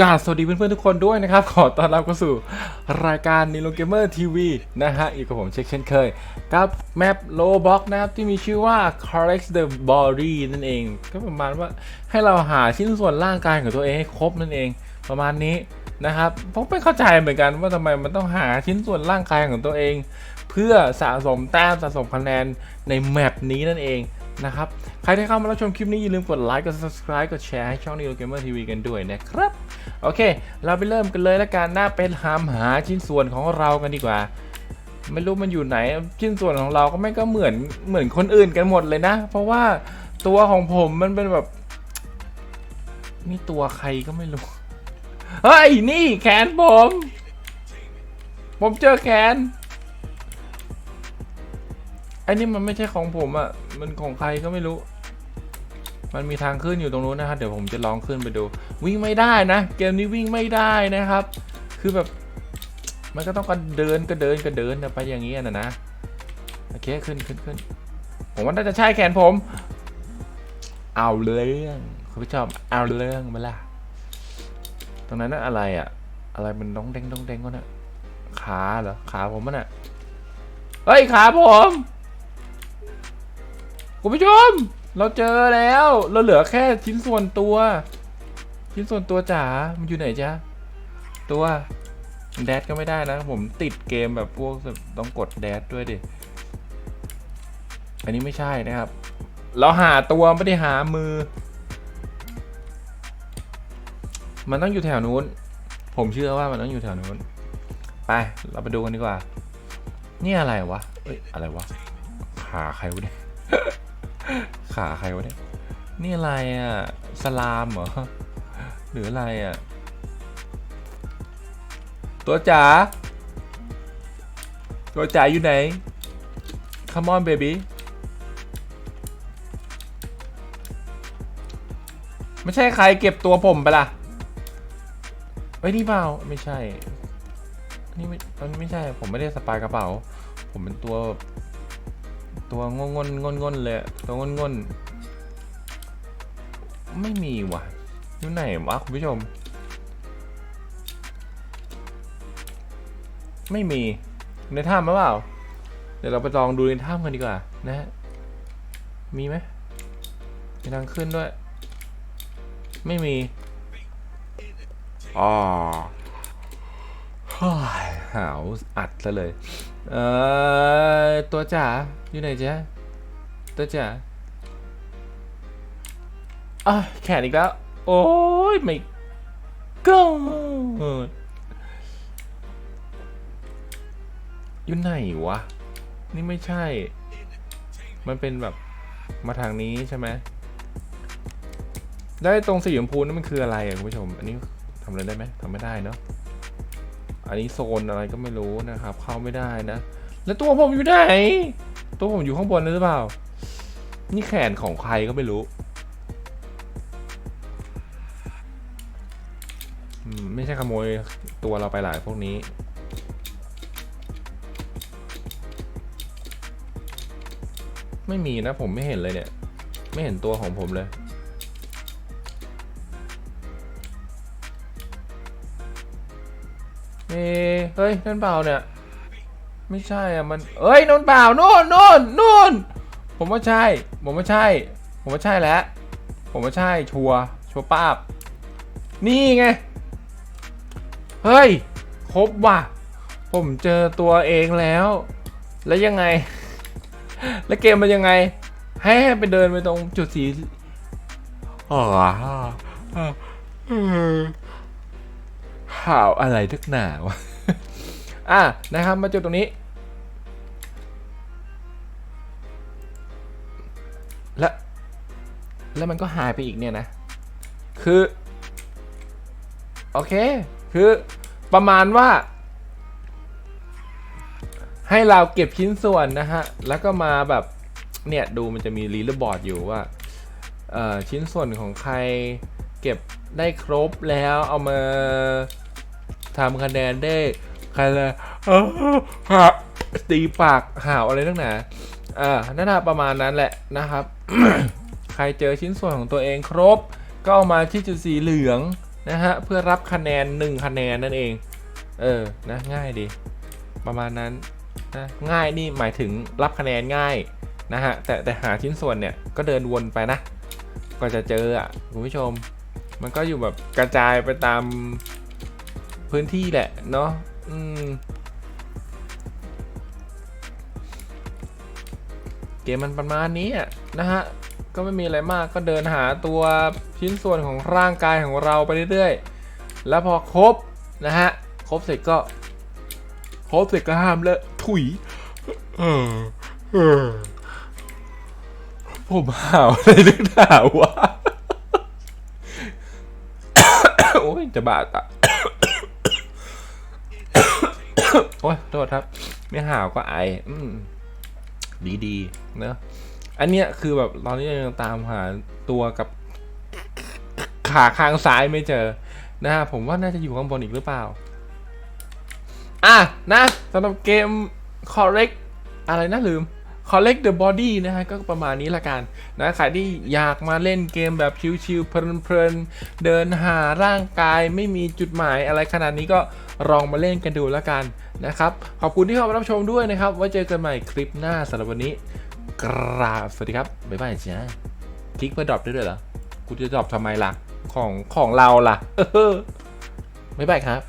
กาสวัสดีเพื่อนๆทุกคนด้วยนะครับ ขอต้อนรับเข้าสู่รายการนิโ o เกมเมอร์ทีวีนะฮะอยู่กับผมเช็คเช่นเคย กับแมปโลบ็อกนะครับ ที่มีชื่อว่า Correct the Body นั่นเอง ก็ประมาณว่าให้เราหาชิ้นส่วนร่างกายของตัวเองให้ครบนั่นเอง ประมาณนี้นะครับผมไม่เข้าใจเหมือนกันว่าทำไมมันต้องหาชิ้นส่วนร่างกายของตัวเอง เพื่อสะสมแต้มสะสมคะแนนในแมปนี้นั่นเอง นะครับ ใครที่เข้ามารับชมคลิปนี้อย่าลืมกดไลค์ กด subscribe กดแชร์ให้ช่อง Neo Gamer TV กันด้วยนะครับ โอเค เราไปเริ่มกันเลยแล้วกันน่าเป็นหามหาชิ้นส่วนของเรากันดีกว่า ไม่รู้มันอยู่ไหน ชิ้นส่วนของเราก็ไม่ก็เหมือนเหมือนคนอื่นกันหมดเลยนะ เพราะว่าตัวของผมมันเป็นแบบนี่ตัวใครก็ไม่รู้ เฮ้ย นี่แขนผม ผมเจอแขน อ้นี่มันไม่ใช่ของผมอะ่ะ มันของใครก็ไม่รู้ มันมีทางขึ้นอยู่ตรงนู้นนะครับ เดี๋ยวผมจะลองขึ้นไปดู วิ่งไม่ได้นะ เกมนี้วิ่งไม่ได้นะครับ คือแบบ มันก็ต้องกระเดินกระเดินกระเดินไปอย่างนี้นะนะ โอเคขึ้นขึ้นขึ้น ผมว่าน่าจะใช่แขนผม เอาเรื่องคุณผู้ชมเอาเรื่องมาละตรงนั้นน่ะอะไรอะอะไรมันน้องเด้งน้องเด้งก็น่ะขาเหรอ ขาผมมันอะเฮ้ยขาผม คุณผู้ชม เราเจอแล้ว เราเหลือแค่ชิ้นส่วนตัว ชิ้นส่วนตัวจ๋า มันอยู่ไหนจ๊ะ ตัวแดดก็ไม่ได้นะ ผมติดเกมแบบพวกต้องกดแดดด้วยดิ อันนี้ไม่ใช่นะครับ เราหาตัวไม่ได้หามือ มันต้องอยู่แถวนู้น ผมเชื่อว่ามันต้องอยู่แถวนู้น ไป เราไปดูกันดีกว่า นี่อะไรวะ เอ้ย อะไรวะ ขาใครวะเนี่ย ขาใครวะเนี่ย นี่อะไรอะ สลามเหรอ หรืออะไรอะ ตัวจ๋า ตัวจ๋าอยู่ไหน Come on baby ไม่ใช่ใครเก็บตัวผมไปล่ะเอ้ยนี่เปล่า ไม่ใช่ นี่ไม่อันนี้ไม่ใช่ ผมไม่ได้สปายกระเป๋า ผมเป็นตัว ตัวงงงงนงนเลยตัวงนงนไม่มีว่ะอยู่ไหนวะคุณผู้ชม ไม่มีในถ้ำหรือเปล่า เดี๋ยวเราไปลองดูในถ้ำกันดีกว่า นะฮะมีไหมมีทางขึ้นด้วย ไม่มีอ๋อฮ้ยหาวอัดซะเลย เออตัวจ๋าอยู่ไหนจ๊ะตัวจ๋าอะแขนอีกแล้ว โอ้ยไม่ก็อยู่ไหนวะ นี่ไม่ใช่ มันเป็นแบบมาทางนี้ใช่ไหมได้ตรงสีชมพูนั่นมันคืออะไรอะคุณผู้ชม อันนี้ทำอะไรได้ไหมทำไม่ได้เนาะ อันนี้โซนอะไรก็ไม่รู้นะครับ เข้าไม่ได้นะ แล้วตัวผมอยู่ไหน ตัวผมอยู่ข้างบนหรือเปล่า นี่แขนของใครก็ไม่รู้ไม่ใช่ขโมยตัวเราไปหลายพวกนี้ไม่มีนะผมไม่เห็นเลยเนี่ย ไม่เห็นตัวของผมเลย เอ้เฮ้ยนั่นเปล่าเนี่ย ไม่ใช่อะมันเอ้ยนั่นเปล่านู่นนู่นนู่นผมว่าใช่ ผมว่าใช่ ผมว่าใช่แล้ว ผมว่าใช่ชัวร์ชัวป้าบ นี่ไง เฮ้ย ครบว่ะ ผมเจอตัวเองแล้ว แล้วยังไง แล้วเกมมันยังไง ให้ให้ไปเดินไปตรงจุดสีอ๋อ ข่าวอะไรทักหนาวอะนะครับมาจุดตรงนี้ แล้วแล้วมันก็หายไปอีกเนี่ยนะ คือ โอเค คือประมาณว่า ให้เราเก็บชิ้นส่วนนะฮะ แล้วก็มาแบบ เนี่ย ดูมันจะมีรีลบอร์ดอยู่ว่าชิ้นส่วนของใครเก็บได้ครบแล้วเอามา ทำคะแนนได้ใครเลยเออหาตีปากหาวอะไรตั้งหนาอ่านั่นนะประมาณนั้นแหละนะครับ ใครเจอชิ้นส่วนของตัวเองครบ ก็เอามาที่จุดสีเหลืองนะฮะ เพื่อรับคะแนน 1 คะแนนนั่นเอง เออ นะ ง่ายดี ประมาณนั้นนะง่ายนี่หมายถึงรับคะแนนง่ายนะฮะ แต่แต่หาชิ้นส่วนเนี่ย ก็เดินวนไปนะ ก็จะเจออะคุณผู้ชม มันก็อยู่แบบกระจายไปตาม พื้นที่แหละเนาะอืมเกมมันประมาณนี้นะฮะ ก็ไม่มีอะไรมากก็เดินหาตัวชิ้นส่วนของร่างกายของเราไปเรื่อยๆ แล้วพอครบนะฮะ ครบเสร็จก็ ครบเสร็จก็ห้ามเลอะถุยเออเออผมหาวอะไรนึกหนาวะ โอ้ยจะบาดอะ โอ้ยโทษครับ ไม่หาวก็ไออืดีดีเนอะอันเนี้ยคือแบบตอนนี้ยังตามหาตัวกับขาข้างซ้ายไม่เจอ นะฮะผมว่าน่าจะอยู่ข้างบนอีกหรือเปล่า อะนะสำหรับเกม correct อะไรนะลืม collect the body นะฮะก็ประมาณนี้ละกันนะใครที่อยากมาเล่นเกมแบบชิลๆเพลินๆเดินหาร่างกายไม่มีจุดหมายอะไรขนาดนี้ก็ลองมาเล่นกันดูแล้วกันนะครับขอบคุณที่เข้ามารับชมด้วยนะครับไว้เจอกันใหม่คลิปหน้าสำหรับวันนี้ กราบสวัสดีครับบ๊ายบายจ้าคลิกเพื่อดรอปได้ด้วยเหรอกูจะดรอปทำไมล่ะของของเราล่ะบ๊ายบายครับ